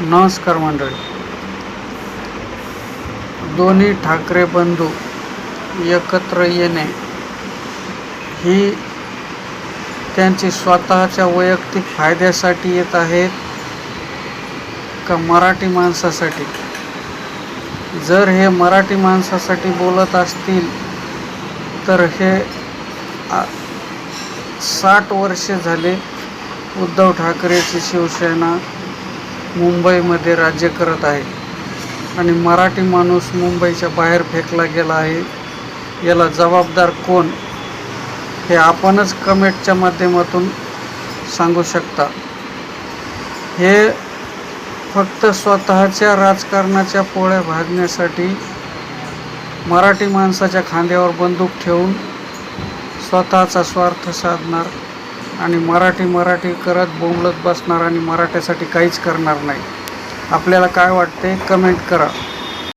नमस्कार मंडळी. दोन्ही ठाकरे बंधू एकत्र येणे ही त्यांची स्वतःच्या वैयक्तिक फायद्यासाठी येत आहेत का मराठी माणसासाठी? जर हे मराठी माणसासाठी बोलत असतील तर हे साठ वर्षे झाले उद्धव ठाकरेची शिवसेना मुंबईमध्ये राज्य करत आहे. आणि मराठी माणूस मुंबईच्या बाहेर फेकला गेला आहे. याला जबाबदार कोण? हे आपणच कमेंटच्या माध्यमातून सांगू शकता. हे फक्त स्वतःच्या राजकारणाच्या पोळ्या भागण्यासाठी मराठी माणसाच्या खांद्यावर बंदूक ठेवून स्वतःचा स्वार्थ साधणार आणि मराठी मराठी करत बोंबलत बसणार आणि मराठ्यासाठी काहीच करणार नाही. आपल्याला काय वाटते कमेंट करा.